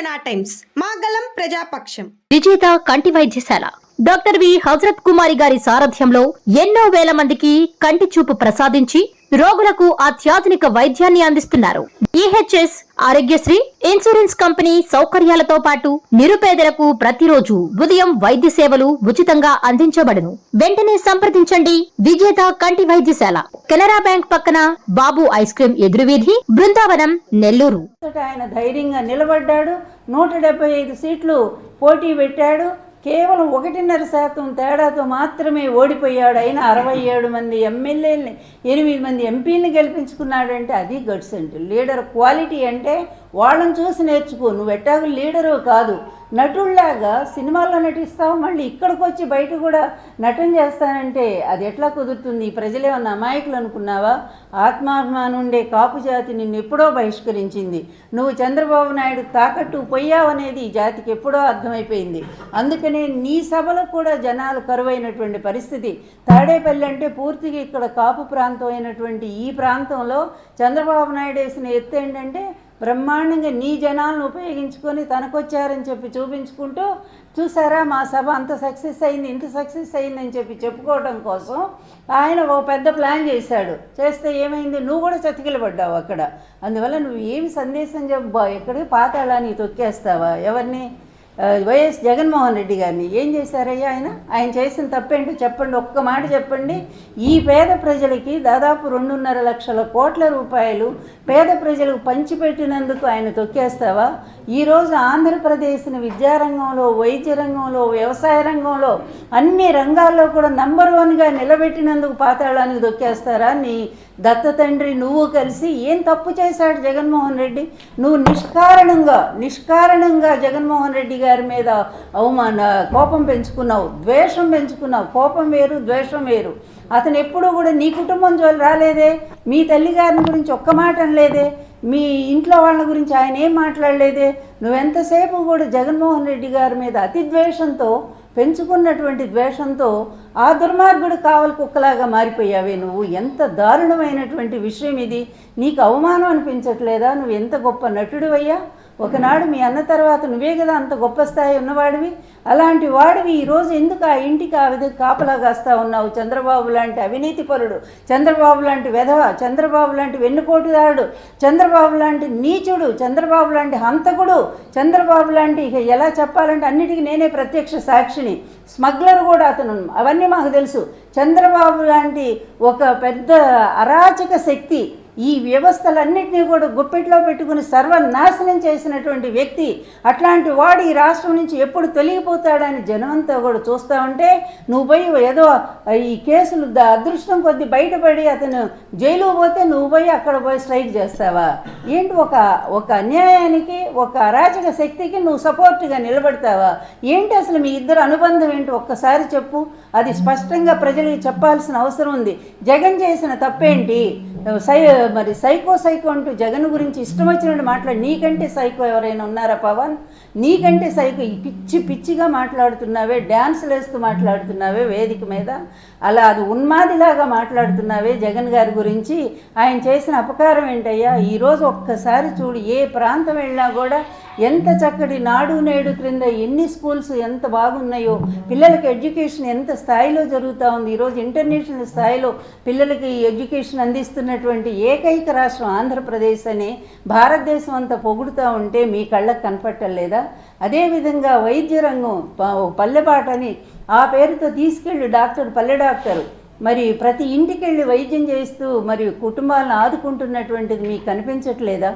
జనా టైమ్స్. మాగలం ప్రజాపక్షం. విజేత కంటి వైద్యశాల. Doctor V. హజరత్ కుమారి గారి సారథ్యంలో ఎన్నో వేల మందికి కంటి చూపు ప్రసాదించి రోగులకు అత్యాధునిక వైద్యాన్ని అందిస్తున్నారు. ఈహెచ్ఎస్ ఆరోగ్యశ్రీ ఇన్సూరెన్స్ కంపెనీ సౌకర్యాలతో పాటు నిరుపేదలకు ప్రతిరోజు ఉదయం వైద్య సేవలు ఉచితంగా అందించబడును. వెంటనే సంప్రదించండి. విజేత కంటి వైద్యశాల కెనరా బ్యాంక్ పక్కన బాబు ఐస్ క్రీం ఎదురువీధి బృందావనం నెల్లూరు. ఆయన ధైర్యంగా నిలబడ్డాడు. నూట డెబ్బై ఐదు సీట్లు పోటీ పెట్టాడు. కేవలం ఒకటిన్నర శాతం తేడాతో మాత్రమే ఓడిపోయాడు. అయిన అరవై ఏడు మంది ఎమ్మెల్యేలని ఎనిమిది మంది ఎంపీని గెలిపించుకున్నాడంటే అది గట్స్ అంటే లీడర్ క్వాలిటీ అంటే వాళ్ళని చూసి నేర్చుకో. నువ్వు ఎట్టాగు లీడరు కాదు. నటుల్లాగా సినిమాల్లో నటిస్తావు మళ్ళీ ఇక్కడికి వచ్చి బయట కూడా నటన చేస్తానంటే అది ఎట్లా కుదురుతుంది? ప్రజలేమన్నా అమాయకులు అనుకున్నావా? ఆత్మాభిమానం ఉండే కాపు జాతి నిన్ను ఎప్పుడో బహిష్కరించింది. నువ్వు చంద్రబాబు నాయుడు తాకట్టు పోయావనేది ఈ జాతికి ఎప్పుడో అర్థమైపోయింది. అందుకనే నీ సభలో కూడా జనాలు కరువైనటువంటి పరిస్థితి. తాడేపల్లి అంటే పూర్తిగా ఇక్కడ కాపు ప్రాంతం అయినటువంటి ఈ ప్రాంతంలో చంద్రబాబు నాయుడు వేసిన ఎత్తు ఏంటంటే బ్రహ్మాండంగా నీ జనాలను ఉపయోగించుకొని తనకొచ్చారని చెప్పి చూపించుకుంటూ చూసారా మా సభ అంత సక్సెస్ అయింది ఇంత సక్సెస్ అయిందని చెప్పి చెప్పుకోవడం కోసం ఆయన ఓ పెద్ద ప్లాన్ చేశాడు. చేస్తే ఏమైంది? నువ్వు కూడా చతికిలబడ్డావు అక్కడ. అందువల్ల నువ్వు ఏమి సందేశం చెప్పబా ఎక్కడికి పాతాళాన్ని తొక్కేస్తావా? ఎవరిని? వైఎస్ జగన్మోహన్ రెడ్డి గారిని ఏం చేశారయ్యా ఆయన? ఆయన చేసిన తప్పేంటో చెప్పండి ఒక్క మాట చెప్పండి. ఈ పేద ప్రజలకి దాదాపు రెండున్నర లక్షల కోట్ల రూపాయలు పేద ప్రజలకు పంచిపెట్టినందుకు ఆయన తొక్కేస్తావా? ఈరోజు ఆంధ్రప్రదేశ్ని విద్యారంగంలో వైద్య రంగంలో వ్యవసాయ రంగంలో అన్ని రంగాల్లో కూడా నంబర్ వన్గా నిలబెట్టినందుకు పాతాళానికి దొక్కేస్తారా నీ దత్త తండ్రి నువ్వు కలిసి ఏం తప్పు చేశాడు జగన్మోహన్ రెడ్డి? నువ్వు నిష్కారణంగా నిష్కారణంగా జగన్మోహన్ రెడ్డి గారి మీద అవమాన కోపం పెంచుకున్నావు ద్వేషం పెంచుకున్నావు. కోపం వేరు ద్వేషం వేరు. అతను ఎప్పుడూ కూడా నీ కుటుంబం జోలు రాలేదే మీ తల్లిగారిని గురించి ఒక్క మాట అనలేదే మీ ఇంట్లో వాళ్ళ గురించి ఆయన ఏం మాట్లాడలేదే. నువ్వెంతసేపు కూడా జగన్మోహన్ రెడ్డి గారి మీద అతి ద్వేషంతో పెంచుకున్నటువంటి ద్వేషంతో ఆ దుర్మార్గుడు కావలి కుక్కలాగా మారిపోయావే నువ్వు. ఎంత దారుణమైనటువంటి విషయం ఇది. నీకు అవమానం అనిపించట్లేదా? నువ్వు ఎంత గొప్ప నటుడివయ్యా? ఒకనాడు మీ అన్న తర్వాత నువ్వే కదా అంత గొప్ప స్థాయి ఉన్నవాడివి? అలాంటి వాడివి ఈరోజు ఎందుకు ఆ ఇంటికి ఆ విధంగా కాపలా కాస్తా ఉన్నావు? చంద్రబాబు లాంటి అవినీతి పరుడు చంద్రబాబు లాంటి వెధవ చంద్రబాబు లాంటి వెన్నుపోటుదారుడు చంద్రబాబు లాంటి నీచుడు చంద్రబాబు లాంటి హంతకుడు చంద్రబాబు లాంటి ఇక ఎలా చెప్పాలంటే అన్నిటికీ నేనే ప్రత్యక్ష సాక్షిని స్మగ్లర్ కూడా అతను. అవన్నీ మాకు తెలుసు. చంద్రబాబు లాంటి ఒక పెద్ద అరాచక శక్తి ఈ వ్యవస్థలన్నింటినీ కూడా గుప్పెట్లో పెట్టుకుని సర్వనాశనం చేసినటువంటి వ్యక్తి అట్లాంటి వాడు ఈ రాష్ట్రం నుంచి ఎప్పుడు తొలగిపోతాడని జనమంతా కూడా చూస్తూ ఉంటే నువ్వు పోయి ఏదో ఈ కేసులు అదృష్టం కొద్ది బయటపడి అతను జైలు పోతే నువ్వు పోయి అక్కడ పోయి స్ట్రైక్ చేస్తావా? ఏంటి ఒక ఒక అన్యాయానికి ఒక అరాచక శక్తికి నువ్వు సపోర్ట్గా నిలబడతావా? ఏంటి అసలు మీ ఇద్దరు అనుబంధం ఏంటి? ఒక్కసారి చెప్పు. అది స్పష్టంగా ప్రజలకు చెప్పాల్సిన అవసరం ఉంది. జగన్ చేసిన తప్పేంటి? సై మరి సైకో సైకో అంటూ జగన్ గురించి ఇష్టం వచ్చినట్టు మాట్లాడి నీకంటే సైకో ఎవరైనా ఉన్నారా పవన్? నీకంటే సైకో ఈ పిచ్చి పిచ్చిగా మాట్లాడుతున్నావే డ్యాన్సులు వేస్తూ మాట్లాడుతున్నావే వేదిక మీద. అలా అది ఉన్మాదిలాగా మాట్లాడుతున్నావే జగన్ గారి గురించి. ఆయన చేసిన అపకారం ఏంటయ్యా? ఈరోజు ఒక్కసారి చూడు ఏ ప్రాంతం వెళ్ళినా కూడా ఎంత చక్కటి నాడు నేడు క్రింద ఎన్ని స్కూల్స్ ఎంత బాగున్నాయో పిల్లలకి ఎడ్యుకేషన్ ఎంత స్థాయిలో జరుగుతూ ఉంది ఈరోజు ఇంటర్నేషనల్ స్థాయిలో పిల్లలకి ఎడ్యుకేషన్ అందిస్తున్నటువంటి ఏకైక రాష్ట్రం ఆంధ్రప్రదేశ్ అని భారతదేశం అంతా పొగుడుతూ ఉంటే మీ కళ్ళకు కనపట్టలేదా అదేవిధంగా వైద్య రంగం పల్లెపాట పల్లెపాటని ఆ పేరుతో తీసుకెళ్ళి డాక్టర్ పల్లె డాక్టర్ మరి ప్రతి ఇంటికి వెళ్ళి వైద్యం చేస్తూ మరి కుటుంబాలను ఆదుకుంటున్నటువంటిది మీకు కనిపించట్లేదా?